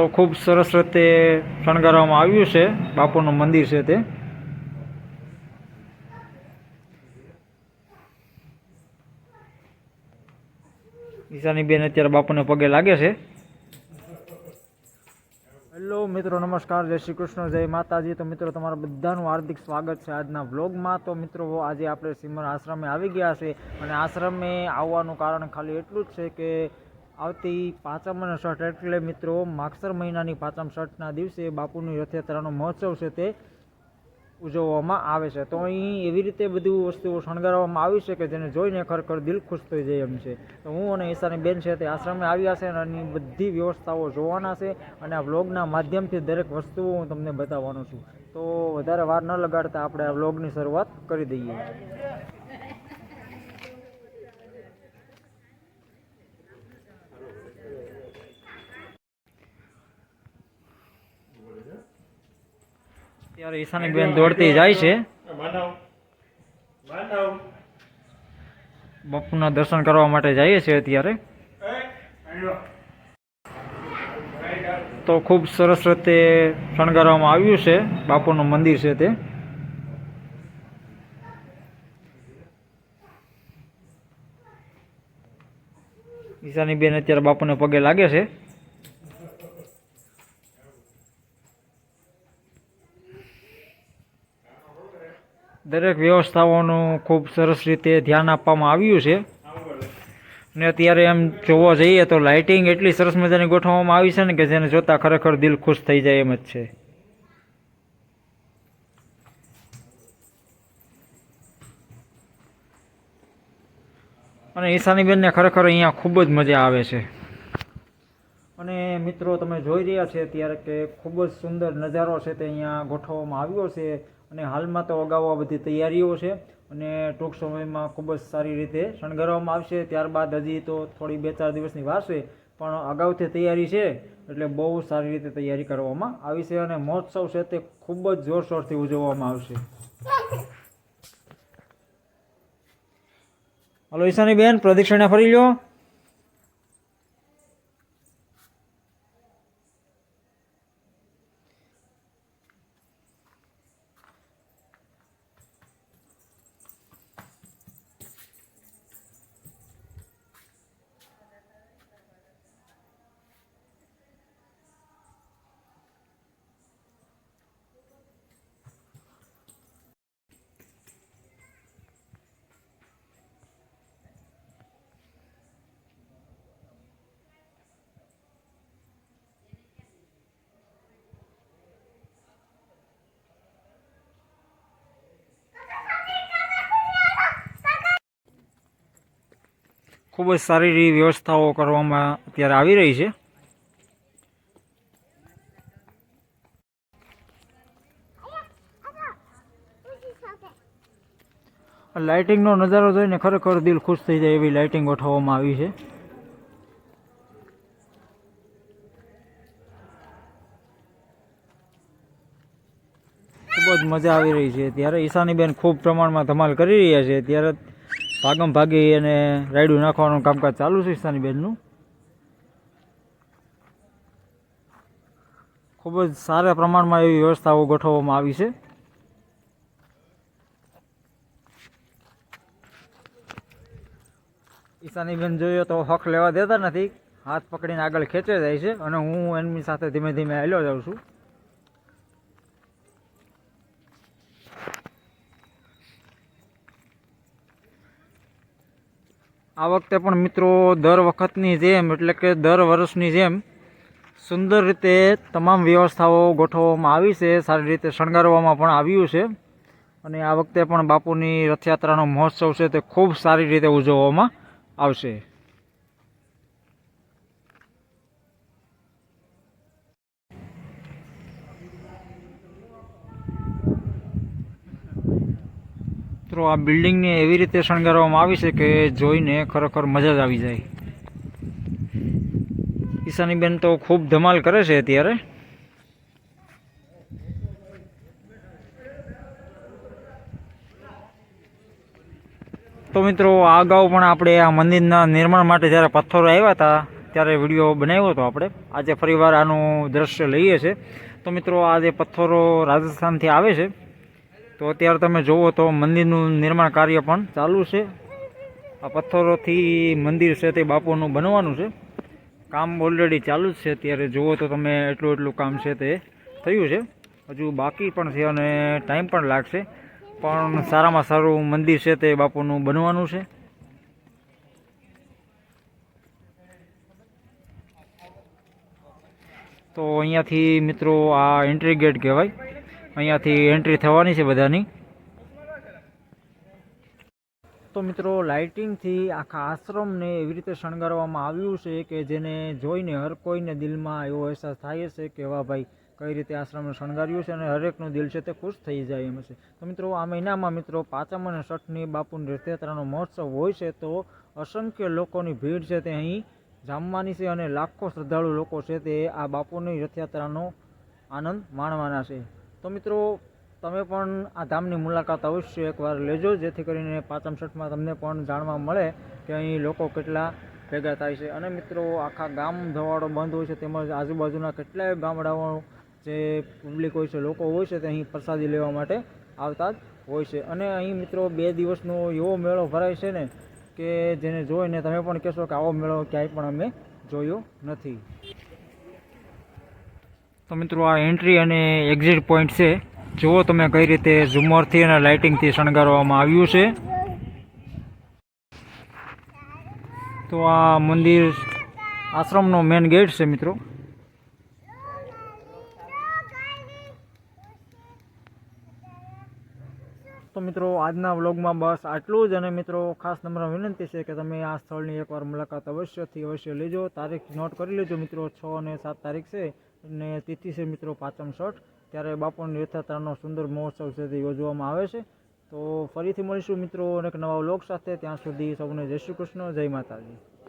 તો ખૂબ સરસ રીતે શણગારવામાં આવ્યું છે. બાપુનું મંદિર છે તે. ઈશાની બેન અત્યારે બાપુને પગે લાગે છે. હેલો મિત્રો, નમસ્કાર. જય શ્રી કૃષ્ણ, જય માતાજી. તો મિત્રો, તમારા બધાનું હાર્દિક સ્વાગત છે આજના વ્લોગમાં. તો મિત્રો, આજે આપણે સિમર આશ્રમે આવી ગયા છે અને આશ્રમે આવવાનું કારણ ખાલી એટલું જ છે કે આવતી પાંચમ અને છઠ એટલે મિત્રો માગસર મહિનાની પાંચમ છઠના દિવસે બાપુની રથયાત્રાનો મહોત્સવ છે તે ઉજવવામાં આવે છે. તો અહીં એવી રીતે બધું વસ્તુઓ શણગારવામાં આવી છે કે જેને જોઈને ખરેખર દિલ ખુશ થઈ જાય એમ છે. તો હું અને ઈશાની બેન છે તે આશ્રમે આવ્યા છે અને એની બધી વ્યવસ્થાઓ જોવાના છે અને આ વ્લોગના માધ્યમથી દરેક વસ્તુઓ હું તમને બતાવવાનો છું. તો વધારે વાર ન લગાડતા આપણે આ વ્લોગની શરૂઆત કરી દઈએ. ત્યારે ઈશાની બેન દોડતી જાય છે. બાપુના દર્શન કરવા માટે જઈએ છીએ અત્યારે. તો ખૂબ સરસ રીતે શણગારવામાં આવ્યું છે. બાપુનું મંદિર છે તે. ઈશાની બેન અત્યારે બાપુને પગે લાગે છે. દરેક વ્યવસ્થાઓનું ખૂબ સરસ રીતે ધ્યાન આપવામાં આવ્યું છે. ને અત્યારે એમ જોવા જઈએ તો લાઇટિંગ એટલી સરસ મજાની ગોઠવવામાં આવી છે ને કે જેને જોતા ખરેખર દિલ ખુશ થઈ જાય એમ જ છે. અને ઈશાનીબેનને ખરેખર અહીંયા ખૂબ જ મજા આવે છે. અને મિત્રો, તમે જોઈ રહ્યા છે અત્યારે કે ખૂબ જ સુંદર નજારો છે તે અહીંયા ગોઠવવામાં આવ્યો છે. અને હાલમાં તો અગાઉ આ બધી તૈયારીઓ છે અને ટૂંક સમયમાં ખૂબ જ સારી રીતે શણગારવામાં આવશે. ત્યારબાદ હજી તો થોડી બે ચાર દિવસની વાર છે, પણ અગાઉથી તૈયારી છે, એટલે બહુ સારી રીતે તૈયારી કરવામાં આવી છે અને મહોત્સવ છે તે ખૂબ જ જોરશોરથી ઉજવવામાં આવશે. હલો ઈશાની બેન પ્રદક્ષિણા ફરી લ્યો. ખૂબ જ સારી એવી વ્યવસ્થાઓ કરવામાં અત્યારે આવી રહી છે. લાઇટિંગનો નજારો જોઈને ખરેખર દિલ ખુશ થઈ જાય એવી લાઇટિંગ ગોઠવવામાં આવી છે. ખૂબ જ મજા આવી રહી છે. ત્યારે ઈશાનીબેન ખૂબ પ્રમાણમાં ધમાલ કરી રહ્યા છે. ત્યારે ભાગમ ભાગી અને રાયડું નાખવાનું કામકાજ ચાલુ છે ઈશાની બેનનું. ખૂબ જ સારા પ્રમાણમાં એવી વ્યવસ્થાઓ ગોઠવવામાં આવી છે. ઈશાની બેન જોઈએ તો હક લેવા દેતા નથી. હાથ પકડીને આગળ ખેંચે જાય છે અને હું એમની સાથે ધીમે ધીમે હાલ્યો જાઉં છું. આ વખતે પણ મિત્રો દર વખતની જેમ, એટલે કે દર વર્ષની જેમ, સુંદર રીતે તમામ વ્યવસ્થાઓ ગોઠવવામાં આવી છે, સારી રીતે શણગારવામાં પણ આવ્યું છે. અને આ વખતે પણ બાપુની રથયાત્રાનો મહોત્સવ છે તે ખૂબ સારી રીતે ઉજવવામાં આવશે. મિત્રો, આ બિલ્ડિંગને એવી રીતે શણગારવામાં આવી છે કે જોઈને ખરેખર મજા જ આવી જાય. ઈશાનીબેન તો ખૂબ ધમાલ કરે છે અત્યારે. તો મિત્રો આ અગાઉ પણ આપણે આ મંદિરના નિર્માણ માટે જ્યારે પથ્થરો આવ્યા હતા, ત્યારે વીડિયો બનાવ્યો હતો આપણે. આજે ફરીવાર આનું દ્રશ્ય લઈએ છીએ. તો મિત્રો, આ જે પથ્થરો રાજસ્થાનથી આવે છે તો અત્યારે તમે જુઓ તો મંદિરનું નિર્માણ કાર્ય પણ ચાલુ છે. આ પથ્થરોથી મંદિર છે તે બાપુનું બનવાનું છે. કામ ઓલરેડી ચાલુ જ છે. અત્યારે જુઓ તો તમે એટલું એટલું કામ છે તે થયું છે. હજુ બાકી પણ છે અને ટાઈમ પણ લાગશે. પણ સારામાં સારું મંદિર છે તે બાપુનું બનવાનું છે. તો અહીંયાથી મિત્રો આ એન્ટ્રી ગેટ કહેવાય. અહીંયાથી એન્ટ્રી થવાની છે બધાની. તો મિત્રો લાઇટિંગથી આખા આશ્રમને એવી રીતે શણગારવામાં આવ્યું છે કે જેને જોઈને હર કોઈને દિલમાં એવો અહેસાસ થાય છે કે વાહ ભાઈ, કઈ રીતે આશ્રમને શણગાર્યું છે અને હરેકનું દિલ છે તે ખુશ થઈ જાય એમ છે. તો મિત્રો, આ મહિનામાં મિત્રો, પાંચમ અને છઠની બાપુની રથયાત્રાનો મહોત્સવ હોય છે તો અસંખ્ય લોકોની ભીડ છે તે અહીં જામવાની છે અને લાખો શ્રદ્ધાળુ લોકો છે તે આ બાપુની રથયાત્રાનો આનંદ માણવાના છે. તો મિત્રો, તમે પણ આ ધામની મુલાકાત અવશ્ય એકવાર લેજો, જેથી કરીને પાંચમ છઠમાં તમને પણ જાણવા મળે કે અહીં લોકો કેટલા ભેગા થાય છે. અને મિત્રો, આખા ગામ ધવાડો બંધ હોય છે, તેમજ આજુબાજુના કેટલાય ગામડાઓ જે પબ્લિક હોય છે, લોકો હોય છે, તે અહીં પ્રસાદી લેવા માટે આવતા જ હોય છે. અને અહીં મિત્રો, બે દિવસનો એવો મેળો ભરાય છે ને, કે જેને જોઈને તમે પણ કહેશો કે આવો મેળો ક્યાંય પણ અમે જોયો નથી. તો મિત્રો આ એન્ટ્રી અને એક્ઝિટ પોઈન્ટ છે. જુઓ તમે કઈ રીતે ઝુમરથી અને લાઇટિંગથી શણગારવામાં આવ્યું છે. તો આ મંદિર આશ્રમનો મેન ગેટ છે મિત્રો. તો મિત્રો આજના વ્લોગમાં બસ આટલું જ અને મિત્રો ખાસ નમ્ર વિનંતી છે કે તમે આ સ્થળની એકવાર મુલાકાત અવશ્યથી અવશ્ય લેજો. તારીખ નોટ કરી લેજો મિત્રો, છ અને સાત તારીખ છે. અને તિથિ છે મિત્રો પાંચમ છઠ, ત્યારે બાપુની રથયાત્રાનો સુંદર મહોત્સવ છે તે યોજવામાં આવે છે. તો ફરીથી મળીશું મિત્રો અને એક નવા વ્લોગ સાથે. ત્યાં સુધી સૌને જય શ્રી કૃષ્ણ, જય માતાજી.